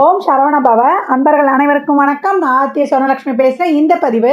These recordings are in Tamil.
ஓம் சரவண பவ. அன்பர்கள் அனைவருக்கும் வணக்கம். நான் ஆத்திய சொர்ணலட்சுமி பேசுகிறேன் இந்த பதிவு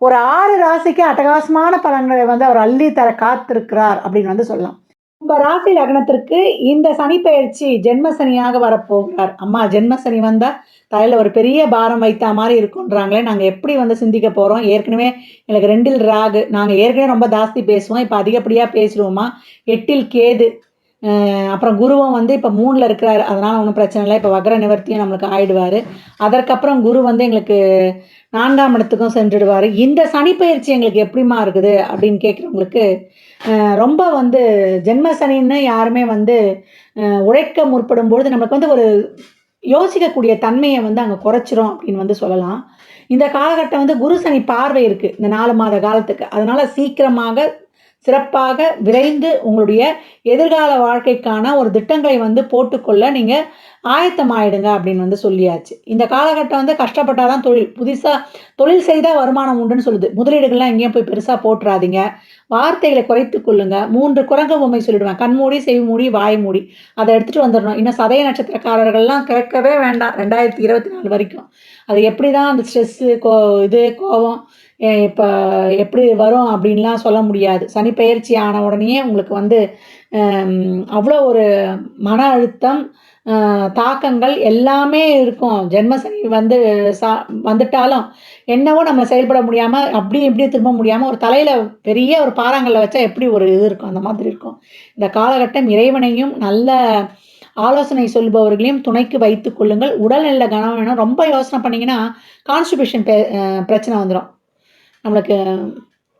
ஒரு ஆறு ராசிக்கு அட்டகாசமான பலன்களை வந்து அவர் அள்ளி தர காத்திருக்கிறார் அப்படின்னு வந்து சொல்லலாம். உங்க ராசி லக்னத்திற்கு இந்த சனி பயிற்சி ஜென்ம சனியாக வரப்போகிறார். அம்மா ஜென்மசனி வந்தால் வந்தா தலையில் ஒரு பெரிய பாரம் வைத்த மாதிரி இருக்குன்றாங்களே நாங்கள் எப்படி வந்து சிந்திக்க போகிறோம் ஏற்கனவே எங்களுக்கு ரெண்டில் ராகு நாங்கள் ஏற்கனவே ரொம்ப ஜாஸ்தி பேசுவோம் இப்போ அதிகப்படியாக பேசுவோமா? எட்டில் கேது அப்புறம் குருவும் வந்து இப்போ மூணில் இருக்கிறாரு. அதனால் ஒன்றும் பிரச்சனை இல்லை. இப்போ வக்ர நிவர்த்தியும் நம்மளுக்கு ஆயிடுவார். அதற்கப்புறம் குரு வந்து எங்களுக்கு நான்காம் இடத்துக்கும் சென்றுடுவார். இந்த சனிப்பயிற்சி எங்களுக்கு எப்படிமா இருக்குது அப்படின்னு கேட்குறவங்களுக்கு ரொம்ப வந்து ஜென்ம சனின்னு யாருமே வந்து உழைக்க முற்படும் பொழுது நம்மளுக்கு வந்து ஒரு யோசிக்கக்கூடிய தன்மையை வந்து அங்கே குறைச்சிரும் அப்படின்னு வந்து சொல்லலாம். இந்த காலகட்டம் வந்து குரு சனி பார்வை இருக்குது இந்த நாலு மாத காலத்துக்கு. அதனால் சீக்கிரமாக சிறப்பாக விரைந்து உங்களுடைய எதிர்கால வாழ்க்கைக்கான ஒரு திட்டங்களை வந்து போட்டுக்கொள்ள நீங்கள் ஆயத்தமாயிடுங்க அப்படின்னு வந்து சொல்லியாச்சு. இந்த காலகட்டம் வந்து கஷ்டப்பட்டால் தான் தொழில். புதுசாக தொழில் செய்தால் வருமானம் உண்டுன்னு சொல்லுது. முதலீடுகள்லாம் எங்கேயும் போய் பெருசாக போட்டுறாதீங்க. வார்த்தைகளை குறைத்து கொள்ளுங்க. மூன்று குரங்கு பொம்மை சொல்லிடுவேன். கண்மூடி செய்மூடி மூடி வாய் மூடி. அதை எடுத்துகிட்டு வந்துடணும். இன்னும் சதய நட்சத்திரக்காரர்கள்லாம் கேட்கவே வேண்டாம். ரெண்டாயிரத்தி இருபத்தி நாலு வரைக்கும். அது எப்படி தான் அந்த ஸ்ட்ரெஸ்ஸு கோ இது கோபம் இப்போ எப்படி வரும் அப்படின்லாம் சொல்ல முடியாது. சனி பயிற்சி ஆன உடனே உங்களுக்கு வந்து அவ்வளோ ஒரு மன அழுத்தம் தாக்கங்கள் எல்லாமே இருக்கும். ஜென்மசனி வந்து சா வந்துட்டாலும் என்னவோ நம்ம செயல்பட முடியாமல் அப்படி இப்படியும் திரும்ப முடியாமல் ஒரு தலையில் பெரிய ஒரு பாறாங்கல்ல வச்சா எப்படி ஒரு இது இருக்கும்? அந்த மாதிரி இருக்கும். இந்த காலகட்டம் இறைவனையும் நல்ல ஆலோசனை சொல்பவர்களையும் துணைக்கு வைத்து கொள்ளுங்கள். உடல்நல கனம் வேணும். ரொம்ப யோசனை பண்ணிங்கன்னா கான்ஸ்டிபேஷன் பிரச்சனை வந்துடும் நம்மளுக்கு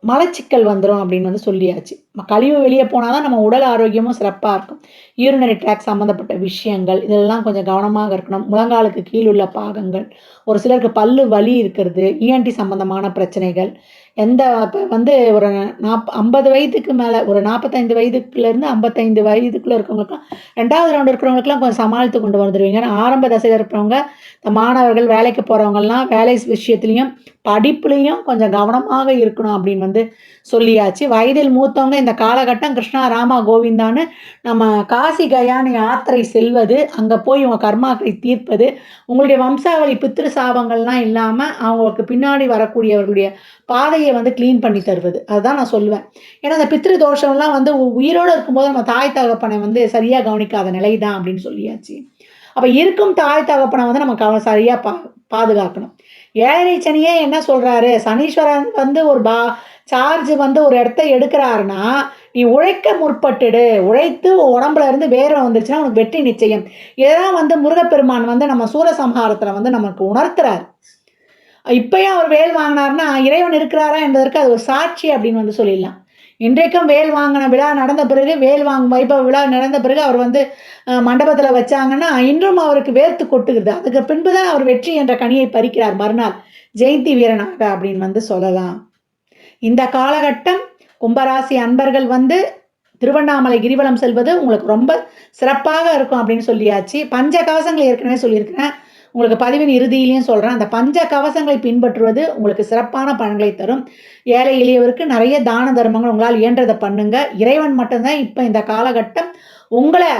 மலச்சிக்கல் வந்துடும் அப்படின்னு வந்து சொல்லியாச்சு. கழிவு வெளியே போனால் தான் நம்ம உடல் ஆரோக்கியமும் சிறப்பாக இருக்கும். யூரினரி ட்ராக் சம்மந்தப்பட்ட விஷயங்கள் இதெல்லாம் கொஞ்சம் கவனமாக இருக்கணும். முழங்காலுக்கு கீழ் உள்ள பாகங்கள் ஒரு சிலருக்கு பல்லு வலி இருக்கிறது இஎன்டி சம்மந்தமான பிரச்சனைகள் எந்த இப்போ வந்து ஒரு நாப் ஐம்பது வயதுக்கு மேலே ஒரு நாற்பத்தைந்து வயதுக்குள்ளேருந்து ஐம்பத்தைந்து வயதுக்குள்ளே இருக்கவங்களுக்கும் ரெண்டாவது ரவுண்ட் இருக்கிறவங்களுக்குலாம் கொஞ்சம் சமாளித்து கொண்டு வந்துடுவீங்க ஏன்னா ஆரம்ப தசையில் இருக்கிறவங்க இந்த மாணவர்கள் வேலைக்கு போகிறவங்கலாம் வேலை விஷயத்துலையும் படிப்புலேயும் கொஞ்சம் கவனமாக இருக்கணும் அப்படின்னு வந்து சொல்லியாச்சு. வயதில் மூத்தவங்க இந்த காலகட்டம் கிருஷ்ணா ராமா கோவிந்தான்னு நம்ம காசி கயானி யாத்திரை செல்வது அங்கே போய் உங்கள் கர்மாக்களை தீர்ப்பது உங்களுடைய வம்சாவளி பித்திரு சாபங்கள்லாம் இல்லாமல் அவங்களுக்கு பின்னாடி வரக்கூடியவர்களுடைய பாதையை வந்து க்ளீன் பண்ணி தருவது. அதுதான் நான் சொல்லுவேன். ஏன்னா அந்த பித்ரு தோஷம்லாம் வந்து உயிரோடு இருக்கும்போது நம்ம தாய் தகப்பனை வந்து சரியாக கவனிக்காத நிலை தான் அப்படின்னு சொல்லியாச்சு. அப்போ இருக்கும் தாய் தகப்பனை வந்து நம்ம கவ சரியாக பா பாதுகாக்கணும். ஏழரை சனியே என்ன சொல்கிறாரு சனீஸ்வரன் வந்து ஒரு பா சார்ஜ் வந்து ஒரு இடத்த எடுக்கிறாருன்னா நீ உழைக்க முற்பட்டுடு. உழைத்து உடம்புல இருந்து வேர்வை வந்துருச்சுன்னா உனக்கு வெற்றி நிச்சயம். இதெல்லாம் வந்து முருகப்பெருமான் வந்து நம்ம சூரசம்ஹாரத்தில் வந்து நமக்கு உணர்த்துறாரு. இப்பயும் அவர் வேல் வாங்கினார்னா இறைவன் இருக்கிறாரா என்பதற்கு அது ஒரு சாட்சி அப்படின்னு வந்து சொல்லிடலாம். இன்றைக்கும் வேல் வாங்கின விழா நடந்த பிறகு வேல் வாங்க வைபவ விழா நடந்த பிறகு அவர் வந்து மண்டபத்தில் வச்சாங்கன்னா இன்றும் அவருக்கு வேர்த்து கொட்டுகிறது. அதுக்கு பின்பு தான் அவர் வெற்றி என்ற கனியை பறிக்கிறார் மறுநாள். ஜெயந்தி வீரனாக அப்படின்னு வந்து சொல்லலாம். இந்த காலகட்டம் கும்பராசி அன்பர்கள் வந்து திருவண்ணாமலை கிரிவலம் செல்வது உங்களுக்கு ரொம்ப சிறப்பாக இருக்கும் அப்படின்னு சொல்லியாச்சு. பஞ்ச கவசங்கள் ஏற்கனவே சொல்லியிருக்கிறேன். உங்களுக்கு பதிவின் இறுதியிலையும் சொல்கிறேன் அந்த பஞ்ச கவசங்களை பின்பற்றுவது உங்களுக்கு சிறப்பான பலன்களை தரும். ஏழை எளியவருக்கு நிறைய தான தர்மங்கள் உங்களால் இயன்றதை பண்ணுங்கள் இறைவன் மட்டும்தான் இப்போ இந்த காலகட்டம் உங்களை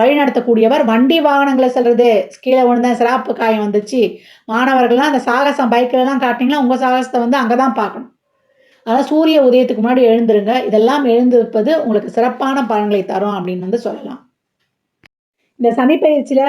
வழிநடத்தக்கூடியவர். வண்டி வாகனங்களை செல்றது கீழே விழுந்தேன் சிராப்பு காயம் வந்துச்சு. மாணவர்கள்லாம் அந்த சாகசம் பைக்கிலலாம் காட்டிங்கன்னா உங்கள் சாகசத்தை வந்து அங்கே தான் பார்க்கணும். அதனால் சூரிய உதயத்துக்கு முன்னாடி எழுந்துருங்க. இதெல்லாம் எழுந்திருப்பது உங்களுக்கு சிறப்பான பலன்களை தரும் அப்படின்னு வந்து சொல்லலாம். இந்த சனி பயிற்சியில்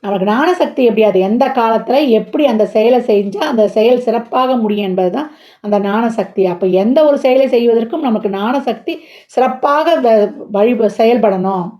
நமக்கு ஞானசக்தி எப்படி? அது எந்த காலத்தில் எப்படி அந்த செயலை செஞ்சால் அந்த செயல் சிறப்பாக முடியும் என்பது தான் அந்த ஞானசக்தி. அப்போ எந்த ஒரு செயலை செய்வதற்கும் நமக்கு ஞானசக்தி சிறப்பாக வ- வழி செயல்படணும்.